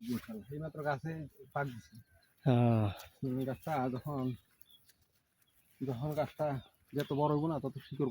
ইনশাল্লাহ এই গাছে পাক দিছে। গাছটা যখন যখন গাছটা যত বড় হইব না তত শিকড়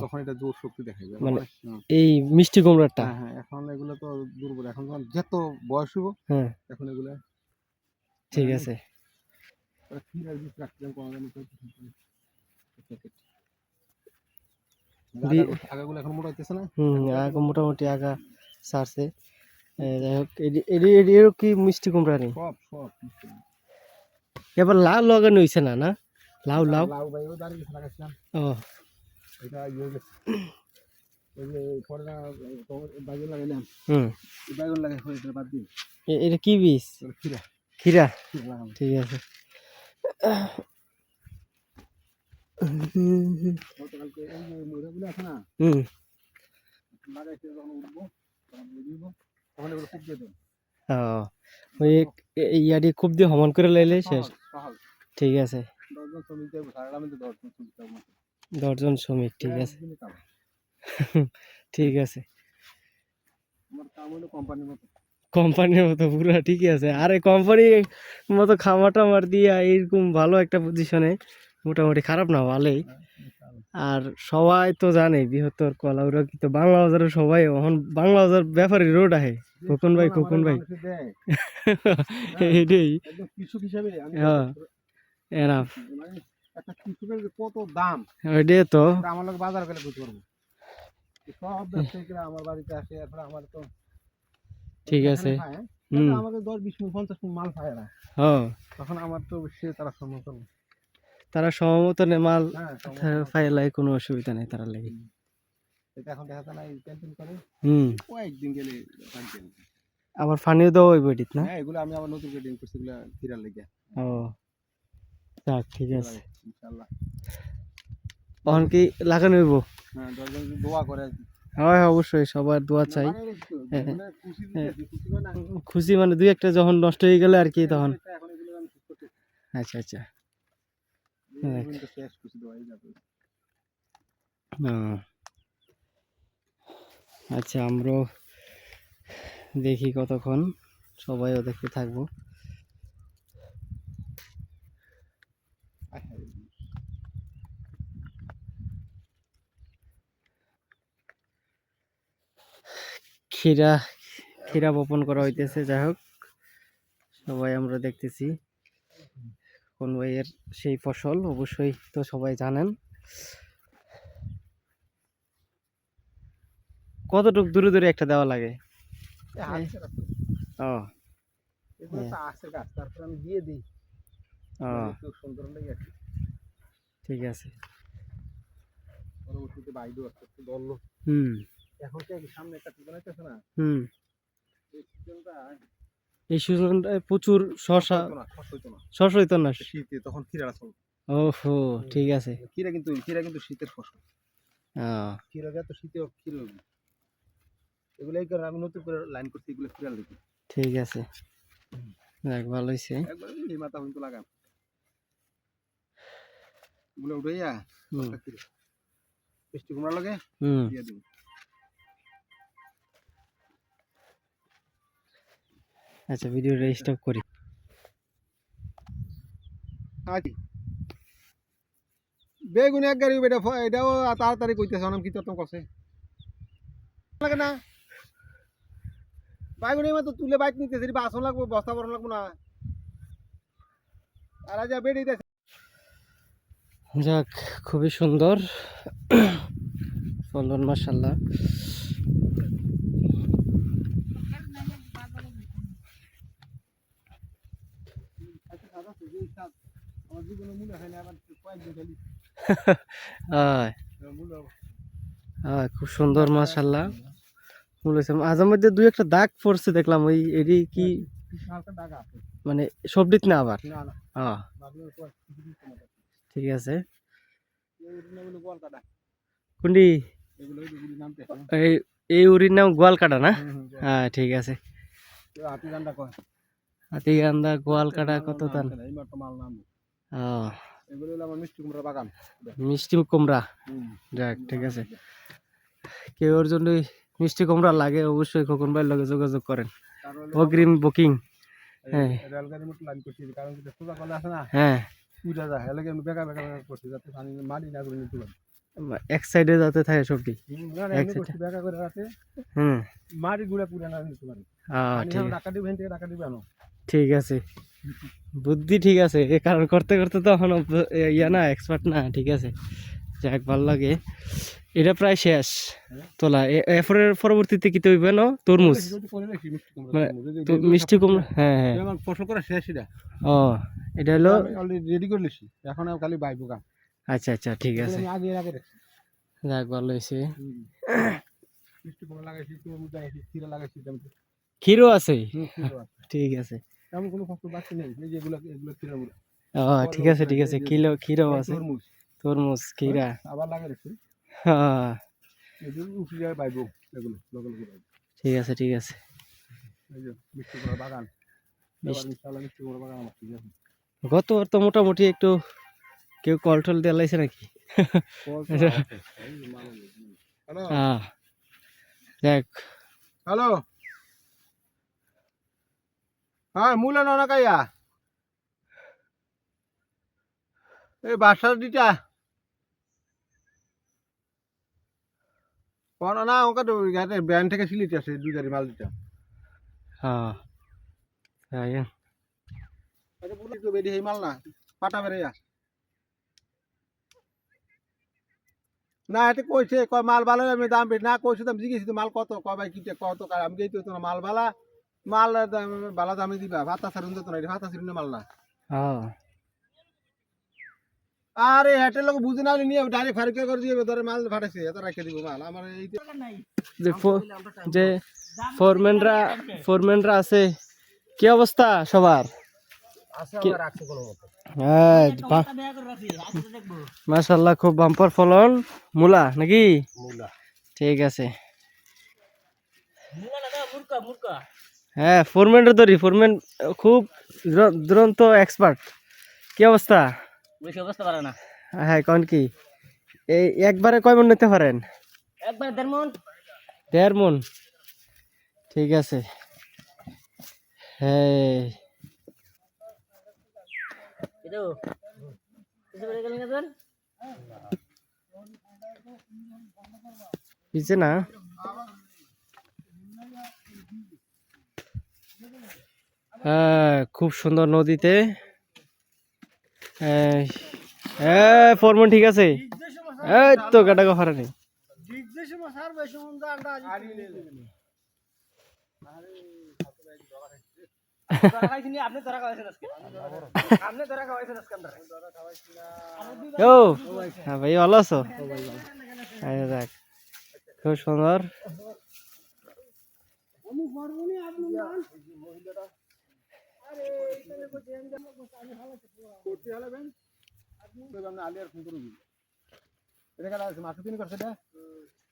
তখন এটা জোর শক্তি দেখাবে মানে- এই মিষ্টি কুমড়াটা? হ্যাঁ হ্যাঁ এখন এগুলো তো দুর্বল। এখন যখন যত বয়স হইব হ্যাঁ। এখন এগুলো ঠিক আছে। কই বি- আগাগুলো এখন মোটা হইতেছে না? হুম আগা মোটামুটি আগা সারছে। যাই হোক এডি এডি কি মিষ্টি কুমড়া নেই। এবার লাউ লাগানো হয়েছে না না? লাউ লাউ? ও। এটা ইয়ে হয়ে এটা এটা কি বীজ? খিরা লাগাবো ঠিক আছে। হুম। ওই ইয়াটি খুব দিয়ে সমান করে লাইলে শেষ। ঠিক আছে। দশজন শ্রমিক ঠিক আছে। ঠিক আছে। কোম্পানির মতো। কোম্পানির মতো পুরো ঠিকই আছে। আরে কোম্পানির মতো খামার টামার দিয়ে এরকম ভালো একটা পজিশনে মোটামুটি খারাপ না ভালোই। আর সবাই তো জানে বৃহত্তর কলাউরা কিন্তু বাংলা বাজারে সবাই এখন বাংলা বাজার ব্যাপারী রোড আহে। খোকন ভাই খোকন ভাই। আমি হ্যাঁ। এনাফ। মানে কত দাম? ওইটাই তো। আমার লোক বাজার গেলে বুঝতে পারব। সব আমার বাড়িতে আসে এরপরে আমার তো ঠিক আছে। হ্যাঁ? আমাদের দশ বিশ মিনিট পঞ্চাশ মিনিট মাল না ও তখন আমার তো সে তারা সমর্থন তারা সমমতনে মাল হ্যাঁ। ফাইলাই কোনো অসুবিধা নেই তারা লাগে। এখন দেখা যায় না ক্যান্টিন করে। হুম। কয়েকদিন গেলে আবার ফানিও দেওয়া হইব এডিট না? হ্যাঁ এগুলো আমি আবার নতুন করে ডিম করছি এগুলো ফিরার লেগে। ও। যাক ঠিক আছে। ইনশাল্লাহ তখন কি লাগানো হইব? হ্যাঁ দোয়া করে। হয় অবশ্যই সবার দোয়া চাই। হ্যাঁ, মানে খুশি মানে দুই একটা যখন নষ্ট হয়ে গেলে আর কি তখন। আচ্ছা আচ্ছা এই এখন তো শেষ খুশি দেওয়াই যাবে ও। আচ্ছা আমরাও দেখি কতক্ষণ সবাইও দেখতে থাকব। হায়। ক্ষীরা ক্ষীরা বপন করা হইতেছে যাই হোক। সবাই আমরা দেখতেছি। কোন ভাইয়ের সেই ফসল অবশ্যই তো সবাই জানেন। কতটুক দূরে দূরে একটা দেওয়া লাগে। ও। লাগে আর ঠিক আছে। পরবর্তীতে বাইদু আসতে ধরলো হুম। এখন কি সামনে একটা আছে না? হুম। এই সিজনটা সিজনটায় প্রচুর শশা শস্য হইতো না শীতে তখন ক্ষীরা আসল ওহো ঠিক আছে। ক্ষীরা কিন্তু ক্ষীরা কিন্তু শীতের ফসল। ও। ক্ষীরা তো শীতেও ক্ষীরা এগুলো এই কারণে আমি নতুন করে লাইন করছি এগুলো ক্ষীরা লেগে। ঠিক আছে। যাক ভালো একবার এই মাথা কিন্তু লাগাম। এগুলো একটা ক্ষীরা। কুমড়া লাগে হুম। দিয়ে দিব। আচ্ছা ভিডিওটা স্টপ করি। আছি। বেগুন এক গাড়ি বেটা এটাও তাড়াতাড়ি কইতেছে অনেক কিছু তো কষে লাগে না? বাইগুন তো তুলে বাইক নিতেছে বাসন লাগবো বস্তা বরণ লাগবো না। আর আজ বেড়ে যাক খুবই সুন্দর। ফলন মাসাল্লাহ আমার জীবনে মূল্য হয় না আবার কয়েকদিন খালি হয় মূল্য হয় খুব সুন্দর মাসাল্লাহ বলেছে মাঝে মধ্যে দুই একটা দাগ পড়ছে দেখলাম ওই এটি কি? মানে সবজিত না আবার? হ্যাঁ। ঠিক আছে। কুন্ডি এই এই উরির নাম গোয়ালকাটা না? হ্যাঁ ঠিক আছে। হাতিগান্দা গোয়ালকাটা কত দান? মিষ্টি কুমড়া বাগান। মিষ্টি কুমড়া? যাক ঠিক আছে। কেউ ওর জন্য মিষ্টি কুমড়া লাগে অবশ্যই খোকন ভাইয়ের লগে যোগাযোগ করেন। অগ্রিম বুকিং। হ্যাঁ। আছে হ্যাঁ। এক সাইডে যাতে থাকে সবটি এক রাখে। হুম। মাটি গুড়া পুরা না নিতে পারি। আহ, পানি ঠিক। আমি ঠিক আছে। বুদ্ধি ঠিক আছে। এ কারণ করতে করতে তো এখন ইয়া না এক্সপার্ট না ঠিক আছে। যাক ভালো লাগে। এটা প্রায় শেষ। তোলা এ- এরপরের পরবর্তীতে কি তৈবে না? তরমুজ। মানে মিষ্টি কুমড়া হ্যাঁ হ্যাঁ। ফসল করা শেষ এটা। ও এটা হলো রেডি করে লিছি এখন খালি বাইবো কাম আচ্ছা আচ্ছা ঠিক আছে। আমি আগে আগে যাক ভালো হয়েছে। মিষ্টি কুমড়া লাগাইছি তরমুজ লাগাইছি ক্ষীরা লাগাইছি তেমন ক্ষীরও আছে? হুম, ক্ষীরও আছে। ঠিক আছে। তেমন কোনো ফসল বাকি নেই এই যে এগুলো এগুলো মুড়া ও ঠিক আছে ঠিক আছে। কিলো ক্ষীরও আছে। তরমুজ। তরমুজ ক্ষীরা। আবার লাগা রাখছি। হ্যাঁ যে উঠে যায় বাইবো এগুলো লোকালগুলো ঠিক আছে ঠিক আছে। এই যে মিষ্টি কুমড়া বাগান। গতবার তো মোটামুটি একটু কেউ কল টল দিয়ে লাইছে নাকি? হ্যাঁ। দেখ হ্যালো। হ্যাঁ মূলা ননা কাইয়া। এই বাসার দিটা না ওকে তো গাড়ি ব্যান থেকে সিলিতে আছে দুই গাড়ি মাল দিটা হ্যাঁ। হ্যাঁ আরে বলি তো এই মাল না পাটা বেরে যা না এতে কইছে কয় মাল ভালো আমি দাম বেশি না কইছে দাম জিজ্ঞেস মাল কত কয় ভাই কত আমি গেই তো মাল ভালা। মাল দাম ভালো দামে দিবা। ভাতা সারুন তো না ভাতা সারুন মাল না। হ্যাঁ। আরে হেটের লোক বুঝে না নিয়ে ডাইরেক্ট ফারিকে করে দিয়ে ধরে মাল ফাটাইছে এত রেখে দিব মাল। আমার এই যে যে ফোরম্যানরা ফোরম্যানরা আছে কি অবস্থা সবার? আছে কি- আমরা রাখছি কোনো মতো। হ্যাঁ মাশাল্লাহ খুব বাম্পার ফলন। মূলা নাকি? ঠিক আছে। হ্যাঁ ফোরম্যানরা ধরি ফোরম্যান খুব দুরন্ত এক্সপার্ট কি অবস্থা? বেশি অবস্থা পারে না। হ্যাঁ কোন কি? এই একবারে কয় মন নিতে পারেন? একবার দেড় মন। দেড় মন? ঠিক আছে। হ্যাঁ। পিছে না। খুব সুন্দর নদীতে। হ্যাঁ ফরমন ঠিক আছে? এই তো কাটা কথা নেই। হ্যাঁ ভাই ভালো আছো? যাক খুব সুন্দর। করতে হলে বেন আপনি আলি আর ফোন করুন এটা কাটা আছে মাছ কিনে করছে এটা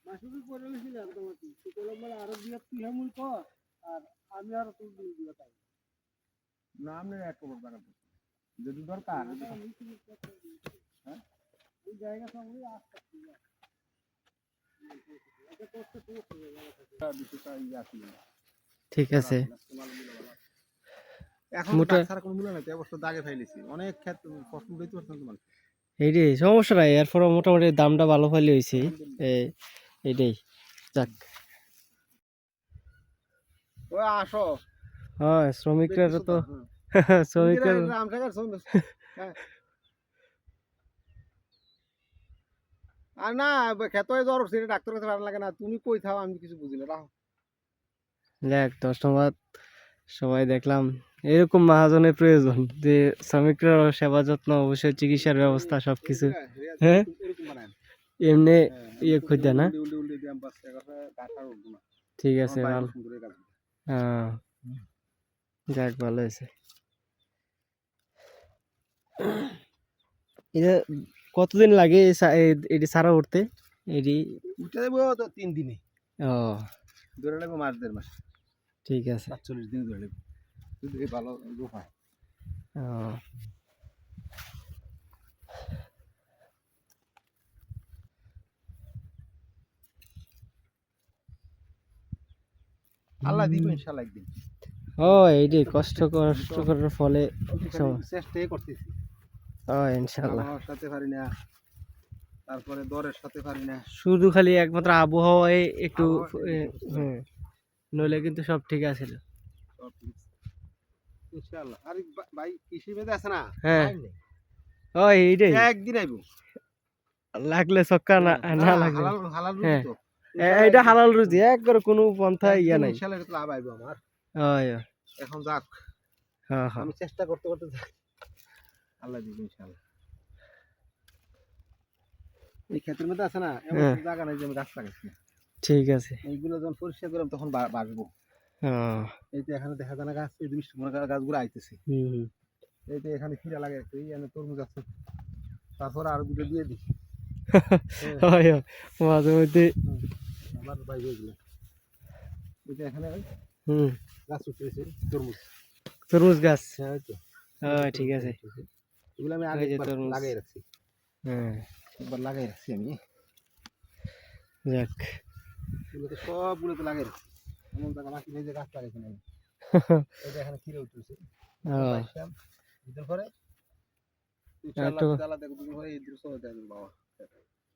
মাছ করে নিছিলাম তোমাকে তুই কলম মানে আরও দিয়ে তুই হেমুল কর আর আমি আর তুই দিয়ে দিবা তাই না আমি এক খবর বানাবো যদি দরকার হ্যাঁ এই জায়গা সঙ্গে আসতে ঠিক আছে এখন মোটা- ছাড়া কোনো মূল্য নাই অবশ্য দাগে ফেলেছি। অনেক ক্ষেত কষ্ট উঠাইতে পারতাম তোমার। এইটাই সমস্যা নাই এরপরে মোটামুটি দামটা ভালো পাইলে হয়েছে। এইটাই যাক। ও আসো। হ্যাঁ শ্রমিকরা তো হ্যাঁ। শ্রমিকরা রামসাগর শ্রমিক হ্যাঁ। আর না খেত জ্বর উঠছে ডাক্তার কাছে ভালো লাগে না। তুমি কই থাও আমি কিছু বুঝি না দেখ ধন্যবাদ সবাই দেখলাম। এরকম মহাজনের প্রয়োজন যে শ্রমিকরা সেবা যত্ন অবশ্যই চিকিৎসার ব্যবস্থা সবকিছু। হ্যাঁ? এমনি হ্যাঁ, ইয়ে খুঁজতে না? ঠিক আছে ভালো। হ্যাঁ যাক ভালো হয়েছে। এটা কতদিন লাগে এটি সারা উঠতে? এটি? উঠে দেবো তো তিন দিনে। ও। ধরে নেব মাস দেড় মাস। ঠিক আছে। সাতচল্লিশ দিন ধরে যদি ভালো হয়। আল্লাহ দিব ইনশাল্লাহ একদিন। ও কষ্ট কষ্ট করার ফলে চেষ্টাই করতেছি। ও ইনশাল্লাহ আবহাওয়ার সাথে পারি না। তারপরে দরের সাথে পারি না। শুধু খালি একমাত্র আবহাওয়ায় একটু হ্যাঁ। নইলে কিন্তু সব ঠিক আছিল সব ঠিক আছে। ইনশাআল্লাহ। আরে ভাই কৃষি আছে না? হ্যাঁ। time নেই। ও এইটাই। একদিন আইবো। লাগলে চক্কা না না লাগলে। হালাল রুজি হ্যাঁ। তো। এইটা হালাল রুজি একবার কোনো পন্থা ইয়া নাই। ইনশাআল্লাহ এটা লাভ আইবো আমার। ওই এখন যাক। হ্যাঁ হ্যাঁ আমি চেষ্টা করতে করতে যাক আল্লাহ দিবে ইনশাআল্লাহ। এই ক্ষেতের মধ্যে আছে না এমন হ্যাঁ। জায়গা নাই যে আমি গাছ লাগাইছি ঠিক আছে। এইগুলো যখন পরিষ্কার করলাম তখন বা- বাঁচবো। হ্যাঁ এই তো এখানে দেখা যায় না গাছ এই দৃষ্টি মনে গাছগুলো আইতেছে। হুম হুম। এই তো এখানে খিরা লাগে এই এখানে তরমুজ আছে। তারপর আর দুটো দিয়ে দিই। মাঝে মধ্যে আমার বাইরে এগুলো এই যে এখানে হুম। গাছ উঠেছে তরমুজ। তরমুজ গাছ। হ্যাঁ তো। হ্যাঁ ঠিক আছে। এগুলো আমি আগে তরমুজ। লাগাই রাখছি। হ্যাঁ। একবার লাগাই রাখছি আমি। যাক। তো সবগুলো তো লাগাই রাখছি। এমন জায়গা গাছ। এখানে খিরে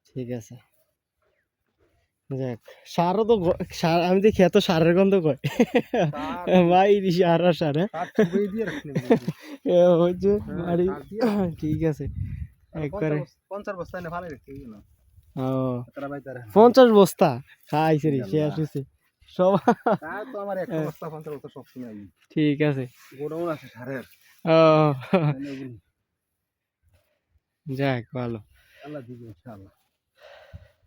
ঠিক আছে। যাক সারও তো সার আমি দেখি এত সারের গন্ধ কয়? ভাই সার আর সার হ্যাঁ? হচ্ছে হ্যাঁ, বাড়ি ঠিক আছে। একবারে পঞ্চাশ বস্তা- পঞ্চাশ এনে ভালো রেখে ও। তারা ভাই তারা পঞ্চাশ বস্তা? খাইছে রে সব তো আমার একটা হ্যাঁ। বস্তা পঞ্চাশ বস্তা সব সময় ঠিক আছে। গোডাউন আছে সারের। ও। যাক ভালো। আল্লাহ দিবে ইনশাআল্লাহ।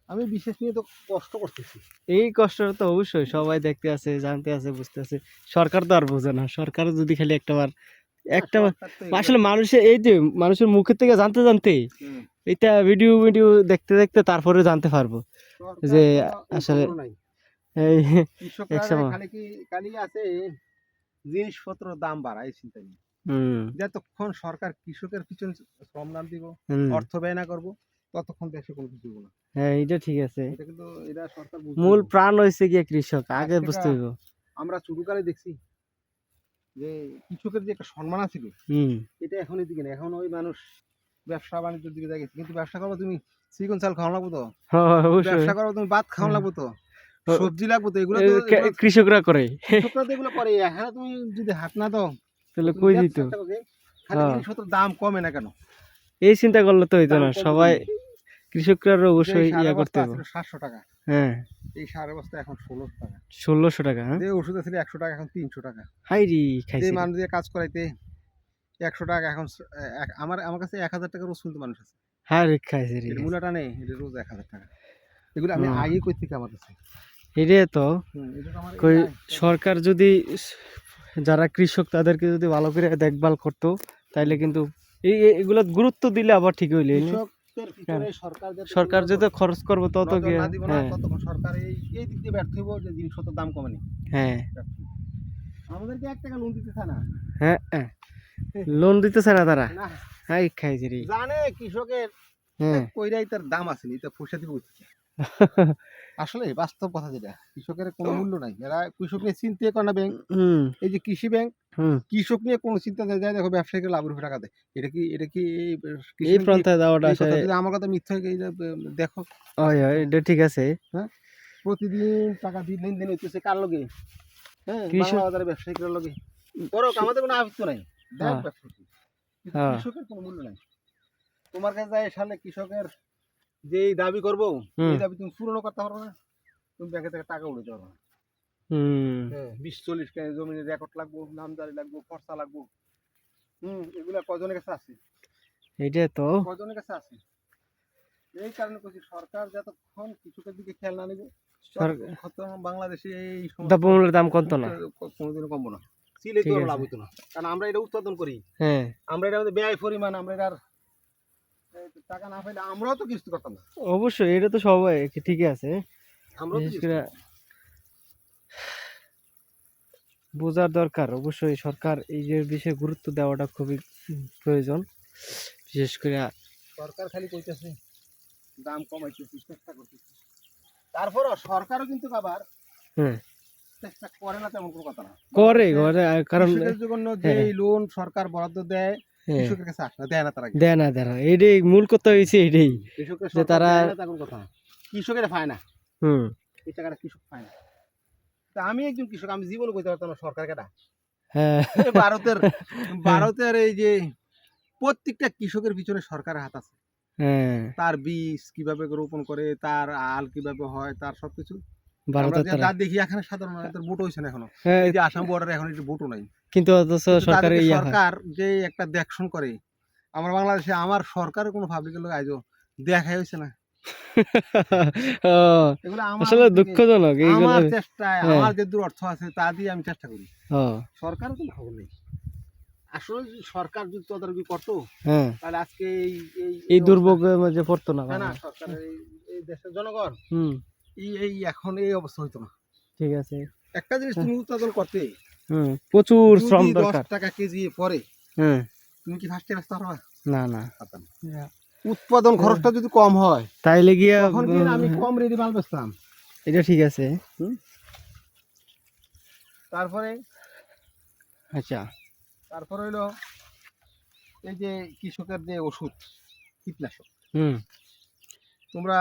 আমি বিশেষ নিয়ে তো কষ্ট করতেছি। এই কষ্টটা তো অবশ্যই সবাই দেখতে আছে জানতে আছে বুঝতে আছে। সরকার তো আর বোঝে না। সরকার যদি খালি একটা বার একটা আসলে মানুষের এই যে মানুষের মুখের থেকে জানতে জানতে এটা ভিডিও ভিডিও দেখতে দেখতে তারপরে জানতে পারব যে আসলে-। এই খালি কি খালি আছে জিনিসপত্র দাম বাড়ায় চিন্তা নেই। যতক্ষণ সরকার কৃষকের পিছনে শ্রম দান দিব অর্থ ব্যয় না করব ততক্ষণ দেশে কোনো কিছু না। হ্যাঁ এটা ঠিক আছে। এটা কিন্তু এটা সরকার মূল প্রাণ হয়েছে গিয়ে কৃষক আগে বুঝতে হইব। আমরা ছোটকালে দেখছি যে কৃষকের যে একটা সম্মান ছিল এটা এখন দিকে না এখন ওই মানুষ ব্যবসা বাণিজ্যের দিকে যায় কিন্তু ব্যবসা করব তুমি চিকন চাল খাওয়া লাগবো তো? হ্যাঁ, ব্যবসা করব তুমি ভাত খাওয়া লাগবো তো? সবজি লাগবো তো এগুলো কৃষকরা করে। কৃষকরা তো এগুলো করে এখানে তুমি যদি হাত না দাও তাহলে কই দিত? হ্যাঁ। দাম কমে না কেন? এই চিন্তা করলে তো হইতো না সবাই কৃষকরা অবশ্যই ইয়া করতে হবে। সাতশো টাকা। হ্যাঁ। এই সার বস্তা এখন ষোলোশো টাকা। ষোলোশো টাকা হ্যাঁ? যে ওষুধ ছিল একশো টাকা এখন তিনশো টাকা। হাই রি খাইছে মানুষ দিয়ে কাজ করাইতে একশো টাকা এখন আমার আমার কাছে এক হাজার টাকা রোজ কিন্তু মানুষ আছে। হাই রে খাইছে রে। মূলাটা নেই রোজ এক হাজার টাকা। এগুলো আমি। আগে কই থেকে আমার কাছে? এটা তো নাই। সরকার যদি যারা কৃষক তাদেরকে যদি ভালো করে দেখভাল করতো তাইলে কিন্তু এই এগুলো গুরুত্ব দিলে আবার ঠিক হইলে সরকার যাতে সরকার যত খরচ করব তত কি হ্যাঁ। সরকার এই এই দিক দিয়ে ব্যর্থ হইব যে জিনিসপত্রের দাম কমেনি। হ্যাঁ। আমাদেরকে এক টাকা লোন দিতে না। হ্যাঁ হ্যাঁ। লোন দিতেছে না তারা? হাই খাইছে জানে কৃষকের হ্যাঁ। কইরাই তার দাম আছে নি তা দিব কোথেকে? আসলে বাস্তব কথা যেটা কৃষকের কোনো মূল্য নাই। এরা কৃষক নিয়ে চিন্তা করে না ব্যাংক এই যে কৃষি ব্যাংক কৃষক নিয়ে কোনো চিন্তা নেই যায় দেখো ব্যবসায়ীকে লাভ রূপে টাকা দেয়। এটা কি এটা কি এই পন্থায় দেওয়াটা আসলে যদি আমার কথা মিথ্যা হয়ে দেখো। এটা ঠিক আছে। হ্যাঁ? প্রতিদিন টাকা দিন লেনদেন হইতেছে কার লগে? হ্যাঁ কৃষক- বাজারে ব্যবসায়ীদের লগে। করো আমাদের কোনো আবিত্য নাই হ্যাঁ। হ্যাঁ। কৃষকের কোনো মূল্য নাই। তোমার কাছে যায় সালে কৃষকের যেই দাবি করব এই দাবি তুমি পূরণ করতে পারবে না। তুমি ব্যাংকে থেকে টাকা উঠে পারবে না বিশ চল্লিশ কেজি জমির রেকর্ড লাগবো নামজারি লাগবো খরচা লাগবো। হুম এগুলা কজনের কাছে আছে? এটা তো। কজনের কাছে আছে? এই কারণে করছি সরকার যতক্ষণ কৃষকের দিকে খেয়াল না নেবে বাংলাদেশে এই দ্রব্যমূল্যের দাম কমতো না? ক- কোনোদিনও কমবো না। সিলে তো লাভ হইতো না। কারণ আমরা এটা উৎপাদন করি। হ্যাঁ। আমরা এটা ব্যয় পরিমাণ আমরা এই তো টাকা না পাইলে আমরাও তো কিস্তি করতাম না। অবশ্যই এটা তো সবাই ঠিকই আছে। বিশেষ করে বোঝার দরকার অবশ্যই সরকার এই যে বিষয়ে গুরুত্ব দেওয়াটা খুবই প্রয়োজন। বিশেষ করে সরকার খালি কইতেছে দাম কমাইতে চেষ্টা করতেছে। তারপরও সরকারও কিন্তু আবার হ্যাঁ। চেষ্টা করে না তেমন কোনো কথা না। করে করে কারণ জন্য যে হ্যাঁ। লোন সরকার বরাদ্দ দেয় কৃষকের কাছে আসে না দেয় না তারা দেয় না দেয় না। এটাই মূল কথা হয়েছে এটাই। যে তারা- দেয় না তেমন কথা। না। কৃষকের পায় না। হুম। এই টাকাটা কৃষক পায় না। তা আমি একজন কৃষক আমি জীবনে কইতে পারতাম না সরকার কেটা। হ্যাঁ। ভারতের ভারতের এই যে প্রত্যেকটা কৃষকের পিছনে সরকারের হাত আছে। হ্যাঁ। তার বীজ কীভাবে রোপণ করে তার আল কীভাবে হয় তার সবকিছু। যে তারা। যা দেখি এখানে সাধারণ মানুষের ভোট না এখনও। হ্যাঁ এই যে আসাম বর্ডারে এখন একটু ভোটও নাই। কিন্তু অথচ কিন্তু সরকারের তাদেরকে সরকার যে একটা দেখশন করে আমার বাংলাদেশে আমার সরকারের কোনো পাবলিকের লোক দেখাই হয়েছে না। ও, এগুলো আমার আসলে দুঃখজনক আমার চেষ্টায় হ্যাঁ। আমার যে দূর অর্থ আছে তা দিয়ে আমি চেষ্টা করি। খবর নেই। আসলে সরকার যদি তদারকি করতো হ্যাঁ। তাহলে আজকে এই এই দুর্ভোগের মাঝে পড়তো না না না সরকারের এই এই দেশের জনগণ হুম। এই এই এখন এই অবস্থা হইতো না। ঠিক আছে। একটা জিনিস তুমি উৎপাদন করতে। হুম প্রচুর শ্রম দরকার। টাকা কেজি পরে হ্যাঁ। তুমি কি ফার্স্টে ব্যস্ত পারবা না না। না। উৎপাদন খরচটা যদি কম হয় তাইলে গিয়া তখন কি আমি কম রেডি মাল বেচতাম? এটা ঠিক আছে। তারপরে? আচ্ছা। তারপর হইল এই যে কৃষকের যে ওষুধ কীটনাশক। হুম। তোমরা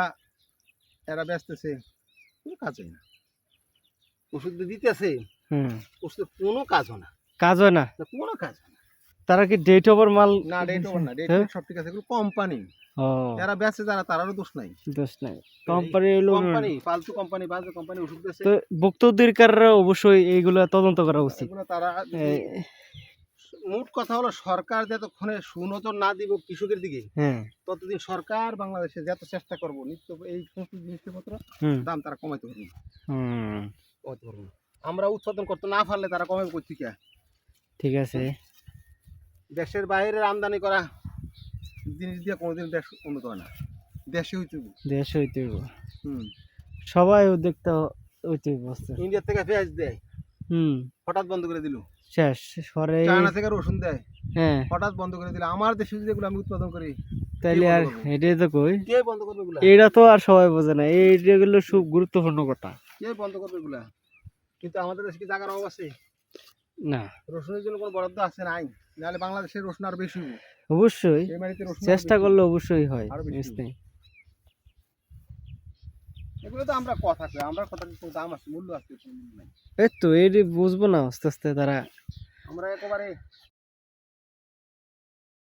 এরা বেচতেছে কোনো কাজই না। ওষুধ দিতেছে হুম। ওষুধের কোনো কাজ হয় না। কাজ হয় না কোনো কাজ হয় না। তারা কি ডেট ওভার মাল না ডেট ওভার না ডেট হ্যাঁ? সব ঠিক আছে এগুলো কোম্পানি যারা বেচে যারা তারারও দোষ নাই। দোষ নাই। কোম্পানি হলো কোম্পানি ফালতু কোম্পানি বাজে কোম্পানি ওষুধ বেচে তো অবশ্যই এইগুলো তদন্ত করা উচিত। এগুলো তারা মোট কথা হলো সরকার যতক্ষণে সুনজর না দিব কৃষকের দিকে হ্যাঁ। ততদিন সরকার বাংলাদেশে যত চেষ্টা করব নিত্য এই সমস্ত জিনিসপত্র দাম তারা কমাইতে পারবে না। কমাইতে পারবে আমরা উৎপাদন করতে না পারলে তারা কমাবে করতে কে ঠিক আছে। দেশের বাইরের আমদানি করা জিনিস দিয়ে কোনোদিন দেশ উন্নত হয় না। দেশে হইতে হবে। দেশ হইতে। হুম। সবাই উদ্যোক্তা হইতে। ইন্ডিয়া থেকে পেঁয়াজ দেয়। হুম। হঠাৎ বন্ধ করে দিল। শেষ পরে চায়না থেকে রসুন দেয়। হ্যাঁ। হঠাৎ বন্ধ করে দিল। আমার দেশে যদি এগুলো আমি উৎপাদন করি তাইলে আর এটাই তো কই? কে বন্ধ করবে এগুলা? এটা তো আর সবাই বোঝে না। এইগুলো খুব গুরুত্বপূর্ণ কথা। কে বন্ধ করবে এগুলা? কিন্তু আমাদের দেশে কি জায়গার অভাব আছে? না। রসুনের জন্য কোনো বরাদ্দ আছে? নাই। নাহলে বাংলাদেশের রসুন আরও বেশি অবশ্যই। চেষ্টা করলে অবশ্যই হয় এগুলো তো আমরা কথা কই আমরা কথা কিন্তু দাম আছে মূল্য আছে এই তো এটি বুঝব না আস্তে আস্তে তারা আমরা একেবারে